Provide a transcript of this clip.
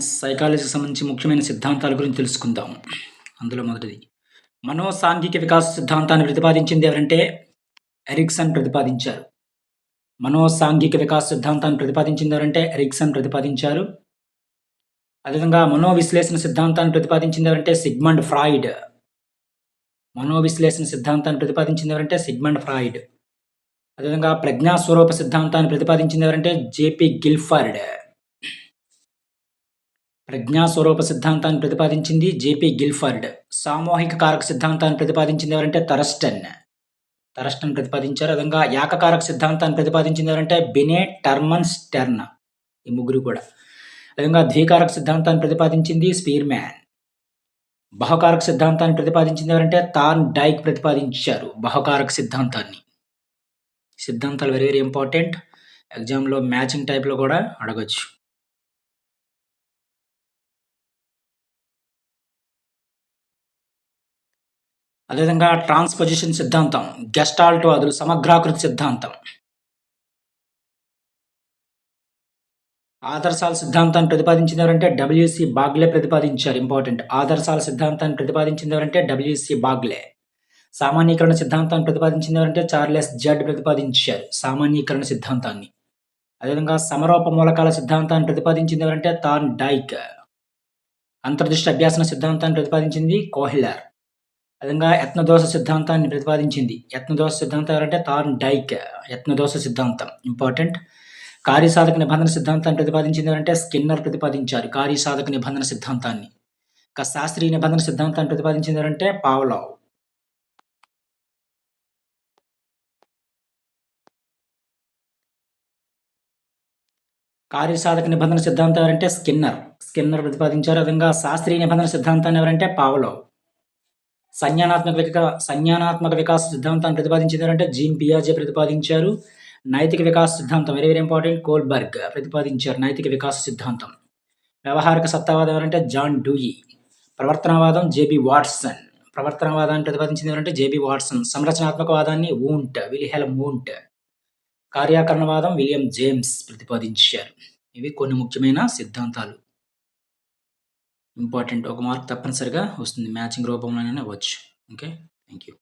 సైకాలజీకి సంబంధించి ముఖ్యమైన సిద్ధాంతాల గురించి తెలుసుకుందాం. అందులో మొదటిది మనోసాంఘిక వికాస సిద్ధాంతాన్ని ప్రతిపాదించింది ఎవరంటే ఎరిక్సన్ ప్రతిపాదించారు. మనోసాంఘిక వికాస సిద్ధాంతాన్ని ప్రతిపాదించింది ఎవరంటే ఎరిక్సన్ ప్రతిపాదించారు. అదేవిధంగా మనోవిశ్లేషణ సిద్ధాంతాన్ని ప్రతిపాదించింది ఎవరంటే సిగ్మండ్ ఫ్రాయిడ్. మనోవిశ్లేషణ సిద్ధాంతాన్ని ప్రతిపాదించింది ఎవరంటే సిగ్మండ్ ఫ్రాయిడ్. అదేవిధంగా ప్రజ్ఞాస్వరూప సిద్ధాంతాన్ని ప్రతిపాదించింది ఎవరంటే జేపీ గిల్ఫర్డ్. ప్రజ్ఞాస్వరూప సిద్ధాంతాన్ని ప్రతిపాదించింది జేపీ గిల్ఫర్డ్. సామూహిక కారక సిద్ధాంతాన్ని ప్రతిపాదించింది ఎవరంటే తరస్టన్. తరస్టన్ ప్రతిపాదించారు. అదంగా ఏకకారక సిద్ధాంతాన్ని ప్రతిపాదించింది ఎవరంటే బినే టర్మన్ స్టెర్న్. ఈ ముగ్గురు కూడా. అదేవిధంగా ద్వికారక సిద్ధాంతాన్ని ప్రతిపాదించింది స్పీర్మ్యాన్. బహుకారక సిద్ధాంతాన్ని ప్రతిపాదించింది ఎవరంటే తాన్ డైక్ ప్రతిపాదించారు బహుకారక సిద్ధాంతాన్ని. సిద్ధాంతాలు వెరీ వెరీ ఇంపార్టెంట్. ఎగ్జామ్లో మ్యాచింగ్ టైప్లో కూడా అడగచ్చు. అదేవిధంగా ట్రాన్స్పొజిషన్ సిద్ధాంతం గెస్టాల్ట్ వాదులు సమగ్రాకృతి సిద్ధాంతం. ఆదర్శాల సిద్ధాంతాన్ని ప్రతిపాదించింది ఎవరంటే డబ్ల్యూసి బాగ్లే ప్రతిపాదించారు. ఇంపార్టెంట్ ఆదర్శాల సిద్ధాంతాన్ని ప్రతిపాదించింది ఎవరంటే డబ్ల్యూసి బాగ్లే. సామాన్యీకరణ సిద్ధాంతాన్ని ప్రతిపాదించింది ఎవరంటే చార్లెస్ జడ్ ప్రతిపాదించారు సామాన్యీకరణ సిద్ధాంతాన్ని. అదేవిధంగా సమరూప మూలకాల సిద్ధాంతాన్ని ప్రతిపాదించింది ఎవరంటే తాన్ డైక్. అంతర్దృష్టి అభ్యాసన సిద్ధాంతాన్ని ప్రతిపాదించింది కోహిలర్. అదేవిధంగా యత్నదోష సిద్ధాంతాన్ని ప్రతిపాదించింది. యత్నదోష సిద్ధాంతం ఎవరంటే తాన్ డైక్. యత్నదోష సిద్ధాంతం. ఇంపార్టెంట్. కార్యసాధక నిబంధన సిద్ధాంతాన్ని ప్రతిపాదించింది ఎవరంటే స్కిన్నర్ ప్రతిపాదించారు కార్యసాధక నిబంధన సిద్ధాంతాన్ని. ఇక శాస్త్రీయ నిబంధన సిద్ధాంతాన్ని ప్రతిపాదించింది ఎవరంటే పావలావ్. కార్యసాధక నిబంధన సిద్ధాంతం ఎవరంటే స్కిన్నర్. స్కిన్నర్ ప్రతిపాదించారు. అదేవిధంగా శాస్త్రీయ నిబంధన సిద్ధాంతాన్ని ఎవరంటే పావలో సంజ్ఞానాత్మక వికా సంజ్ఞానాత్మక వికాస సిద్ధాంతాన్ని ప్రతిపాదించింది జీన్ పియాజే ప్రతిపాదించారు. నైతిక వికాస సిద్ధాంతం వెరీ వెరీ ఇంపార్టెంట్ కోల్బర్గ్ ప్రతిపాదించారు నైతిక వికాస సిద్ధాంతం. వ్యవహారిక సత్తావాదం ఎవరంటే జాన్ డూయి. ప్రవర్తనవాదం జేబి వాట్సన్. ప్రవర్తనవాదాన్ని ప్రతిపాదించింది ఎవరంటే జేబి వాట్సన్. సంరచనాత్మకవాదాన్ని ఊంట్ విలిహెల్ మూంట్ కార్యాకరణవాదం విలియం జేమ్స్ ప్రతిపాదించారు. ఇవి కొన్ని ముఖ్యమైన సిద్ధాంతాలు. ఇంపార్టెంట్ ఒక మార్క్ తప్పనిసరిగా వస్తుంది. మ్యాచింగ్ రూపంలోనే అవ్వచ్చు. ఓకే? Thank you